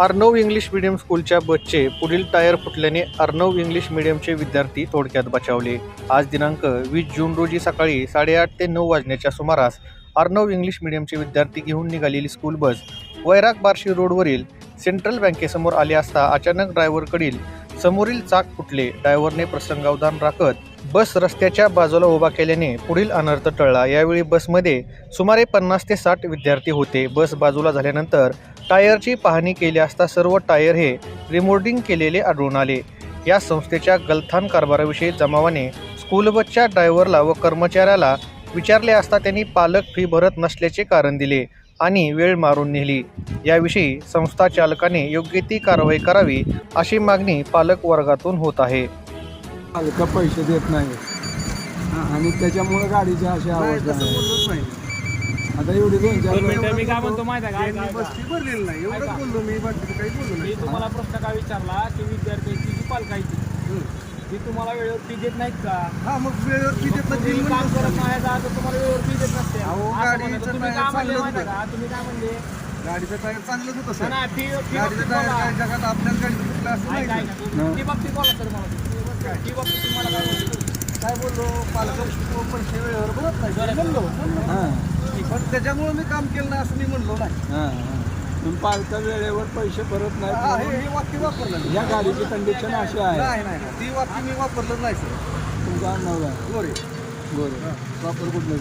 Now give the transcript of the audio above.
Arnav English medium स्कूलच्या बसचे पुढील टायर फुटल्याने अर्नव इंग्लिश मीडियमचे विद्यार्थी थोडक्यात बचावले. आज दिनांक वीस जून रोजी सकाळी साडेआठ ते नऊ वाजण्याच्या सुमारास अर्नव इंग्लिश मीडियमचे विद्यार्थी घेऊन निघालेली स्कूल बस वैराग बार्शी रोडवरील सेंट्रल बँकेसमोर आली असता अचानक ड्रायव्हरकडील समोरील चाक फुटले. ड्रायव्हरने प्रसंगावधान राखत बस रस्त्याच्या बाजूला उभा केल्याने पुढील अनर्थ टळला. यावेळी बसमध्ये सुमारे पन्नास ते साठ विद्यार्थी होते. बस बाजूला झाल्यानंतर टायरची पाहणी केली असता सर्व टायर हे रिमोर्डिंग केलेले आढळून आले. या संस्थेच्या गलथान कारभाराविषयी जमावाने स्कूल बसच्या ड्रायव्हरला व कर्मचाऱ्याला विचारले असता त्यांनी पालक फी भरत नसल्याचे कारण दिले आणि वेळ मारून नेली. याविषयी संस्था चालकाने योग्य ती कारवाई करावी अशी मागणी पालक वर्गातून होत आहे. का पैसे देत नाही. आणि त्याच्यामुळे गाडीची अशी अवस्था आहे. आता एवढी दोन चार दोन मिनिटं मी काय म्हणतो माहिती आहे का? ऐका, बसती भरलेली नाही. एवढंच ऐका. बोललो मी बाकी काही बोललो मी नाही तुम्हाला प्रश्न का विचारला की विद्यार्थ्यांची जी पालकांची ती? तुम्हाला वेळेवर फी देत नाहीत का? हा मग वेळेवर फी देत तुम्ही नाही काम करत नाही तर तुम्हाला वेळेवर फी देत नसते. अहो, असं गाडीचं म्हणत. तुम्ही टायर काय म्हणले माहिती आहे. का? तुम्ही काय म्हणले? गाडीचं टायर चांगलंच होतं सर नाही, फी फी गाडीचं बाबतीत टायर बोला. काय जगात आपल्याच गाडीचं कुठलं असं नाही ऐका. सर. तुम्ही फी बाबतीत बोला सर मला. फी बाबतीत तुम्हाला काय म्हणले? काय बोललो पालक पैसे वेळेवर बोलत नाही. हां. पण त्याच्यामुळे मी काम केलं नाही असं मी म्हणलो नाही. पालका वेळेवर पैसे भरत नाही हे वाक्य वापरलं नाही. या गाडीची कंडिशन अशी आहे. नाही. ती वाक्य मी वापरलं नाही सर. तुमचा नाव आहे गोरे गोरे प्रॉपर कुठलं